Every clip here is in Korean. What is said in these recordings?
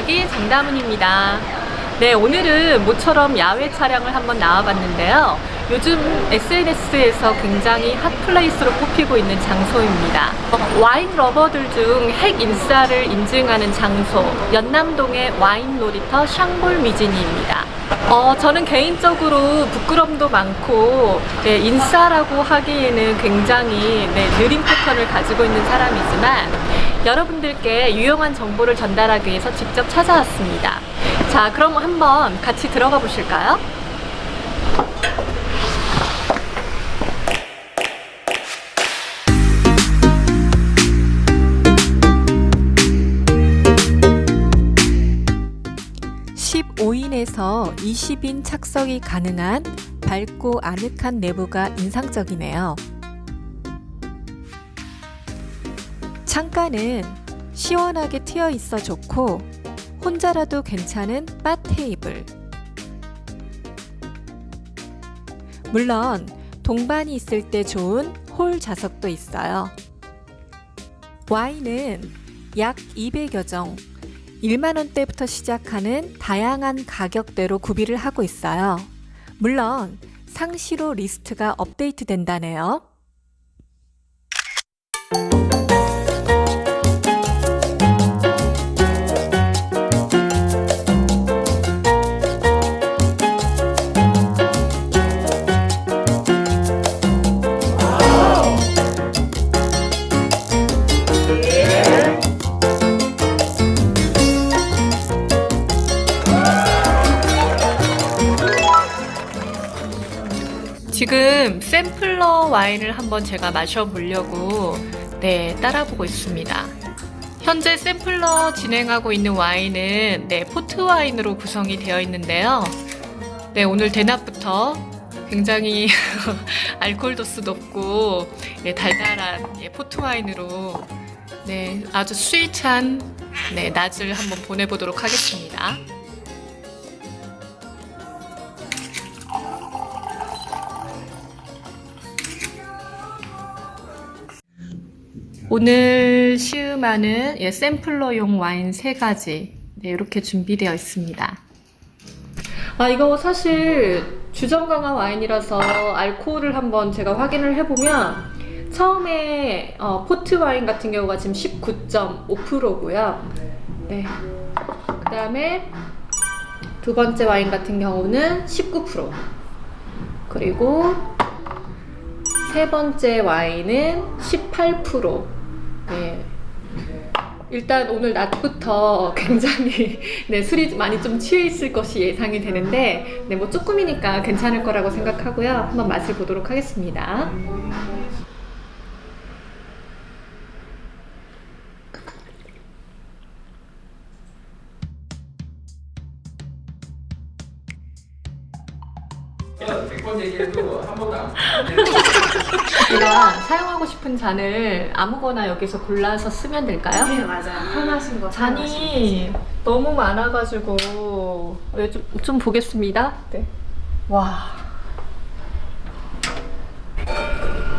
이야기 장담은입니다. 네, 오늘은 모처럼 야외 차량을 한번 나와봤는데요. 요즘 SNS에서 굉장히 핫플레이스로 꼽히고 있는 장소입니다. 어, 와인 러버들 중 핵 인싸를 인증하는 장소, 연남동의 와인 놀이터 샹볼 미지니입니다. 어, 저는 개인적으로 부끄럼도 많고, 네, 인싸라고 하기에는 굉장히 네, 느린 패턴을 가지고 있는 사람이지만, 여러분들께 유용한 정보를 전달하기 위해서 직접 찾아왔습니다. 자, 그럼 한번 같이 들어가 보실까요? (15인에서 20인) 착석이 가능한 밝고 아늑한 내부가 인상적이네요. 창가는 시원하게 트여 있어 좋고 혼자라도 괜찮은 바 테이블. 물론 동반이 있을 때 좋은 홀 좌석도 있어요. 와인은 약 200여 정, 1만 원대부터 시작하는 다양한 가격대로 구비를 하고 있어요. 물론 상시로 리스트가 업데이트 된다네요. 지금 샘플러 와인을 한번 제가 마셔보려고 네 따라보고 있습니다. 현재 샘플러 진행하고 있는 와인은 네 포트 와인으로 구성이 되어 있는데요. 네 오늘 대낮부터 굉장히 알코올 도수 높고 네, 달달한 예, 포트 와인으로 네 아주 스윗한 네 낮을 한번 보내보도록 하겠습니다. 오늘 시음하는 예, 샘플러용 와인 세 가지 네, 이렇게 준비되어 있습니다. 아 이거 사실 주정 강화 와인이라서 알코올을 한번 제가 확인을 해보면 처음에 어, 포트 와인 같은 경우가 지금 19.5%고요. 네. 그 다음에 두 번째 와인 같은 경우는 19%. 그리고 세 번째 와인은 18%. 네. 일단 오늘 낮부터 굉장히 네, 술이 많이 좀 취해 있을 것이 예상이 되는데 네, 뭐 조금이니까 괜찮을 거라고 생각하고요. 한번 맛을 보도록 하겠습니다. 백번 얘기해도 한 번도 안 제가 사용하고 싶은 잔을 아무거나 여기서 골라서 쓰면 될까요? 네 맞아요. 편하신 거 잔이 너무 많아가지고 네, 좀, 좀 보겠습니다. 네. 와.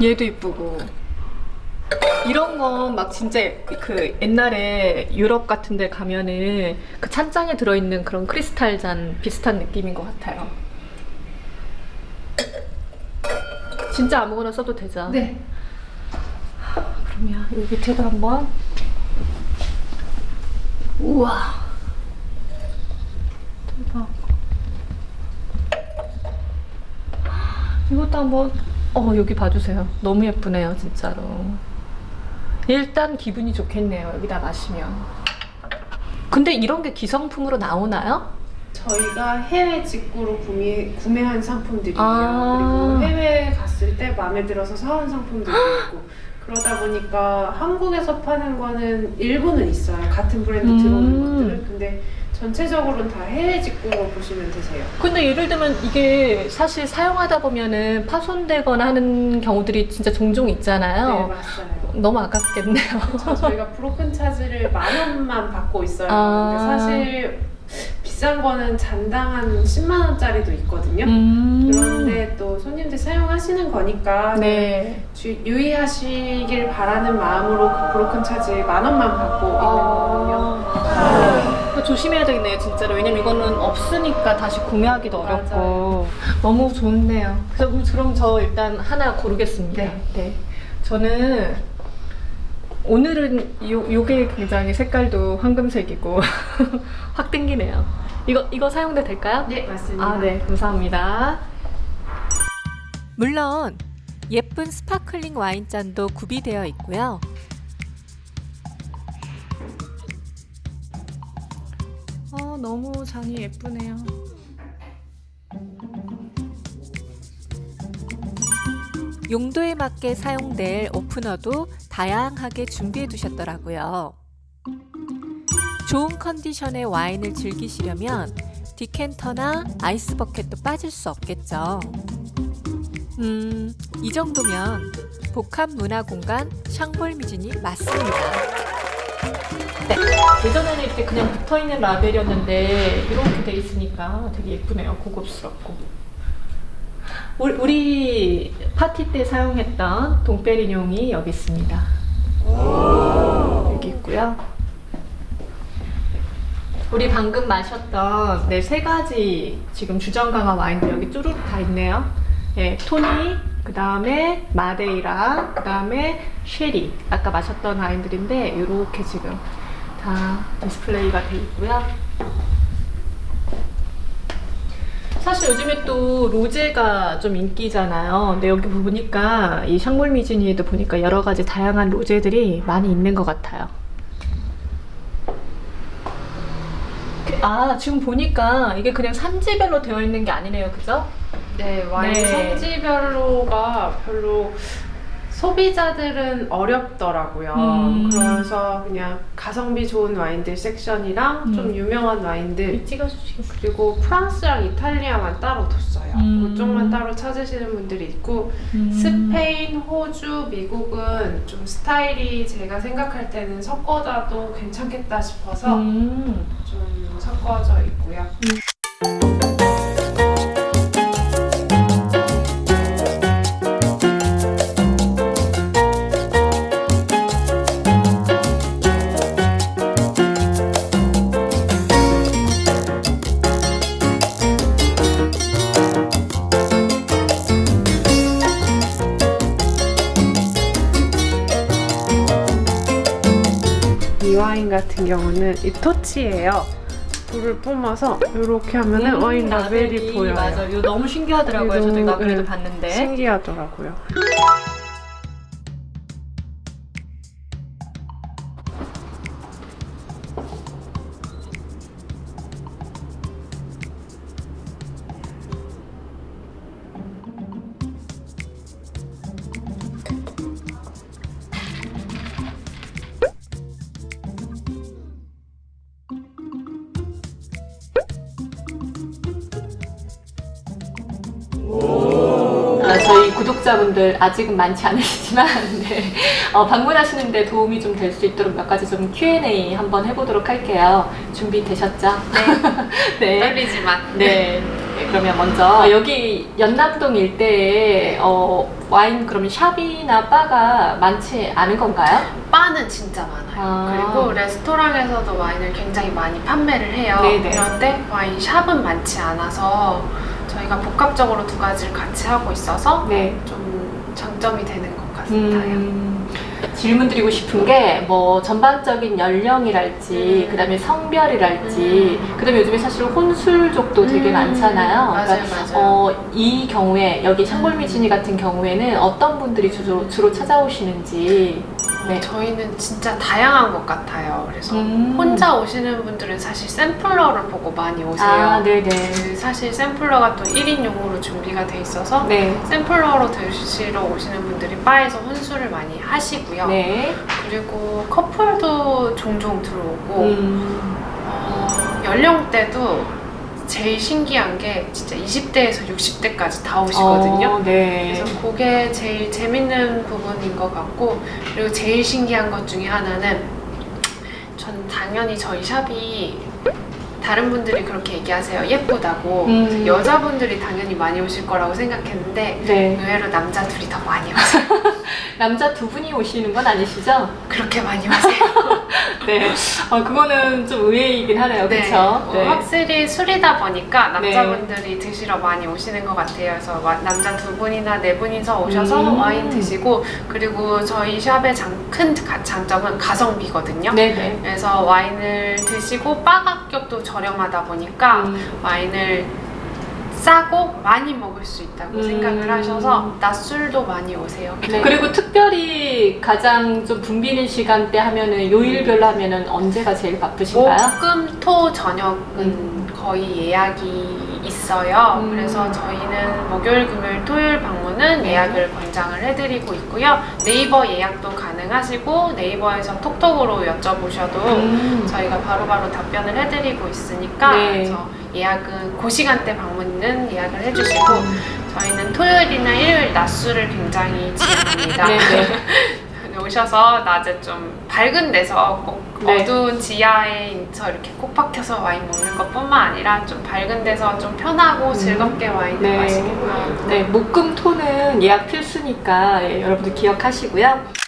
얘도 이쁘고. 이런 건 막 진짜 그 옛날에 유럽 같은 데 가면은 그 찬장에 들어있는 그런 크리스탈 잔 비슷한 느낌인 것 같아요. 진짜 아무거나 써도 되죠? 네. 그러면 여기 밑에도 한번 우와 대박 이것도 한번 어 여기 봐주세요 너무 예쁘네요 진짜로 일단 기분이 좋겠네요 여기다 마시면 근데 이런 게 기성품으로 나오나요? 저희가 해외 직구로 구매, 구매한 상품들이에요. 아. 그리고 해외 갔을 때 마음에 들어서 사온 상품들도 있고 그러다 보니까 한국에서 파는 거는 일부는 있어요. 같은 브랜드 음. 들어오는 것들은. 근데 전체적으로는 다 해외 직구로 보시면 되세요. 근데 예를 들면 이게 사실 사용하다 보면은 파손되거나 하는 경우들이 진짜 종종 네, 있잖아요 맞아요. 너무 아깝겠네요 저 저희가 브로큰 차지를 만 원만 받고 있어요. 아. 근데 사실 비싼 거는 잔당 한 10만 원짜리도 있거든요. 음. 그런데 또 손님들 사용하시는 거니까 네. 주- 유의하시길 바라는 마음으로 그 브로큰 차지 만 원만 받고 있는 거거든요. 아. 그거 조심해야 되겠네요, 진짜로. 왜냐면 이거는 없으니까 다시 구매하기도 어렵고. 너무 좋네요. 그래서 그럼- 그럼 저 일단 하나 고르겠습니다. 네. 저는 오늘은 요, 요게 굉장히 색깔도 황금색이고 확 땡기네요. 이거, 이거 사용돼 될까요? 네, 맞습니다. 아, 네. 감사합니다. 물론 예쁜 스파클링 와인잔도 구비되어 있고요. 어, 너무 잔이 예쁘네요. 용도에 맞게 사용될 오프너도 다양하게 준비해 두셨더라고요. 좋은 컨디션의 와인을 즐기시려면 디캔터나 아이스 버켓도 빠질 수 없겠죠. 음, 이 정도면 복합 문화 공간 샹볼 미진이 맞습니다. 예전에는 이렇게 그냥 붙어 있는 라벨이었는데 이렇게 돼 있으니까 되게 예쁘네요. 고급스럽고. 우리, 우리 파티 때 사용했던 동페리뇽이 여기 있습니다. 여기 있고요. 우리 방금 마셨던 네 세 가지 지금 주정 강화 와인들 여기 쭈루룩 다 있네요. 예, 토니, 그 다음에 마데이라, 그 다음에 쉐리. 아까 마셨던 와인들인데 이렇게 지금 다 디스플레이가 돼 있고요. 사실 요즘에 또 로제가 좀 인기잖아요. 근데 여기 보니까 이 샹몰 미즈니에도 보니까 여러 가지 다양한 로제들이 많이 있는 것 같아요. 아, 지금 보니까 이게 그냥 산지별로 되어 있는 게 아니네요. 그죠? 네, 와인 네. 성지별로가 별로 소비자들은 어렵더라고요. 음. 그래서 그냥 가성비 좋은 와인들 섹션이랑 음. 좀 유명한 와인들 찍어주시겠어요? 그리고 프랑스랑 이탈리아만 따로 뒀어요. 음. 그쪽만 따로 찾으시는 분들이 있고 음. 스페인, 호주, 미국은 좀 스타일이 제가 생각할 때는 섞어다도 괜찮겠다 싶어서 음. 좀 섞어져 있고요. 와인 같은 경우는 이 토치예요. 불을 뿜어서 이렇게 하면은 음, 와인 라벨이 보여요. 맞아. 이거 너무 신기하더라고요. 저도 이거 아무래도 네. 봤는데. 신기하더라고요. 구독자분들 아직은 많지 않으시지만 네. 어, 방문하시는데 도움이 좀 될 수 있도록 몇 가지 좀 Q&A 한번 해보도록 할게요. 준비되셨죠? 네. 떨리지만. 네. 네, 그러면 먼저 여기 연남동 일대에 어, 와인 그러면 샵이나 바가 많지 않은 건가요? 바는 진짜 많아요. 아. 그리고 레스토랑에서도 와인을 굉장히 많이 판매를 해요. 네네. 그런데 와인 샵은 많지 않아서 저희가 복합적으로 두 가지를 같이 하고 있어서 네. 좀 장점이 되는 것 같아요. 음, 질문 드리고 싶은 게 뭐 전반적인 연령이랄지 음. 그다음에 성별이랄지 음. 그다음에 요즘에 사실 혼술족도 되게 음, 많잖아요. 맞아요, 그러니까 맞아요. 어, 이 경우에 여기 샹골미진이 같은 경우에는 어떤 분들이 주로, 주로 찾아오시는지 네. 저희는 진짜 다양한 것 같아요. 그래서 음. 혼자 오시는 분들은 사실 샘플러를 보고 많이 오세요. 아, 네네. 그 사실 샘플러가 또 1인용으로 준비가 돼 있어서 네. 샘플러로 드시러 오시는 분들이 바에서 혼술을 많이 하시고요. 네. 그리고 커플도 종종 들어오고 음. 어, 연령대도 제일 신기한 게 진짜 20대에서 60대까지 다 오시거든요. 어, 네. 그래서 그게 제일 재밌는 부분인 것 같고 그리고 제일 신기한 것 중에 하나는 전 당연히 저희 샵이 다른 분들이 그렇게 얘기하세요 예쁘다고 음. 여자분들이 당연히 많이 오실 거라고 생각했는데 네. 의외로 남자 둘이 더 많이 오세요 남자 두 분이 오시는 건 아니시죠? 그렇게 많이 오세요 네. 어, 그거는 좀 의외이긴 하네요. 그렇죠? 어, 확실히 술이다 보니까 남자분들이 드시러 많이 오시는 것 같아요. 그래서 와- 남자 두 분이나 네 분이서 오셔서 음. 와인 드시고 그리고 저희 샵의 장, 큰 가- 장점은 가성비거든요. 네 네. 그래서 와인을 드시고 바 가격도 저렴하다 보니까 음. 와인을 싸고 많이 먹을 수 있다고 음. 생각을 하셔서 낮술도 많이 오세요. 네. 그리고 특별히 가장 좀 붐비는 시간대 하면은 요일별로 하면은 언제가 제일 바쁘신가요? 목금 토 저녁은 음. 거의 예약이 있어요. 음. 그래서 저희는 목요일, 금요일, 토요일 방문은 네. 예약을 권장을 해드리고 있고요. 네이버 예약도 가능하시고 네이버에서 톡톡으로 여쭤보셔도 음. 저희가 바로 바로 답변을 해드리고 있으니까 네. 그래서 예약은 그 시간대 방문은 예약을 해주시고 음. 저희는 토요일이나 일요일 낮술을 굉장히 지향합니다. 네네. 오셔서 낮에 좀 밝은 데서 꼭 네. 어두운 지하에서 이렇게 꼭 박혀서 와인 먹는 것뿐만 아니라 좀 밝은 데서 좀 편하고 즐겁게 와인을 네. 바랍니다. 네, 목금 토는 예약 필수니까 예, 여러분들 기억하시고요.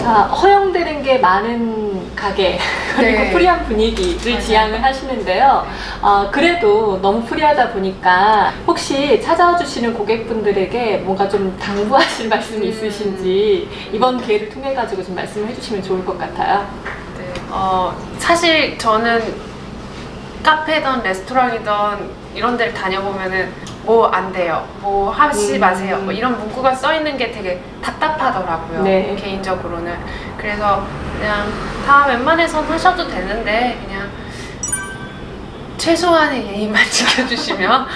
자, 허용되는 게 많은 가게 그리고 네. 프리한 분위기를 맞아요. 지향을 하시는데요. 어, 그래도 너무 프리하다 보니까 혹시 찾아와 주시는 고객분들에게 뭔가 좀 당부하실 말씀이 음. 있으신지 이번 기회를 통해 가지고 좀 말씀을 해주시면 좋을 것 같아요. 네. 어, 사실 저는 카페든 레스토랑이든 이런 데를 다녀보면은 뭐 안 돼요. 뭐 하시 음. 마세요. 뭐 이런 문구가 써 있는 게 되게 답답하더라고요. 네. 개인적으로는. 그래서 그냥 다 웬만해선 하셔도 되는데 그냥 최소한의 예의만 지켜주시면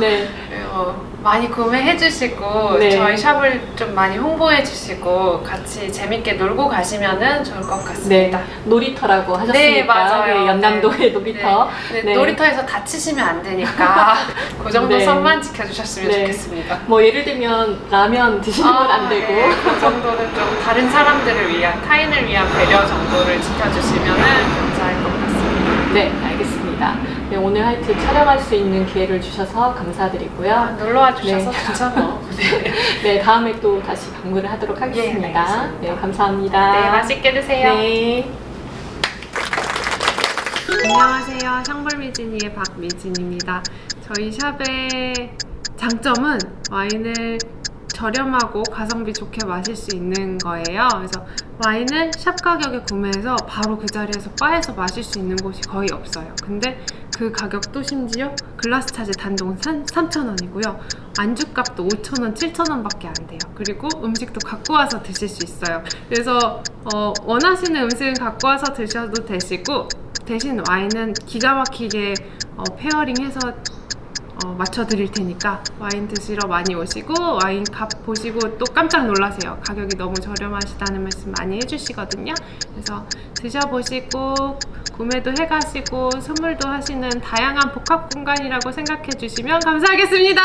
네. 어, 많이 구매해 주시고 네. 저희 샵을 좀 많이 홍보해 주시고 같이 재밌게 놀고 가시면은 좋을 것 네, 같습니다. 놀이터라고 하셨으니까 네, 맞아요. 네, 연남도의 놀이터. 네, 네. 놀이터에서 다치시면 안 되니까 그 정도 네. 선만 지켜주셨으면 네. 좋겠습니다. 뭐 예를 들면 라면 드시는 건 안 되고 네, 그 정도는 좀 다른 사람들을 위한 타인을 위한 배려 정도를 지켜주시면은 감사할 것 같습니다. 네 알겠습니다. 네, 오늘 하여튼 촬영할 수 있는 기회를 주셔서 아, 감사드리고요. 놀러와 주셔서 네. 뭐. 네. 네 다음에 또 다시 방문을 하도록 하겠습니다. 알겠습니다. 네 감사합니다. 네, 맛있게 드세요. 네. 안녕하세요. 샹벌미진이의 박미진입니다. 저희 샵의 장점은 와인을 저렴하고 가성비 좋게 마실 수 있는 거예요. 그래서 와인을 샵 가격에 구매해서 바로 그 자리에서 바에서 마실 수 있는 곳이 거의 없어요. 근데 그 가격도 심지어 글라스 차지 단돈 3,000원이고요. 안주값도 5,000원, 7,000원밖에 안 돼요. 그리고 음식도 갖고 와서 드실 수 있어요. 그래서 어, 원하시는 음식은 갖고 와서 드셔도 되시고 대신 와인은 기가 막히게 어, 페어링해서 어, 맞춰드릴 테니까 와인 드시러 많이 오시고 와인 값 보시고 또 깜짝 놀라세요. 가격이 너무 저렴하시다는 말씀 많이 해주시거든요. 그래서 드셔보시고 구매도 해가시고 선물도 하시는 다양한 복합 공간이라고 생각해 주시면 감사하겠습니다.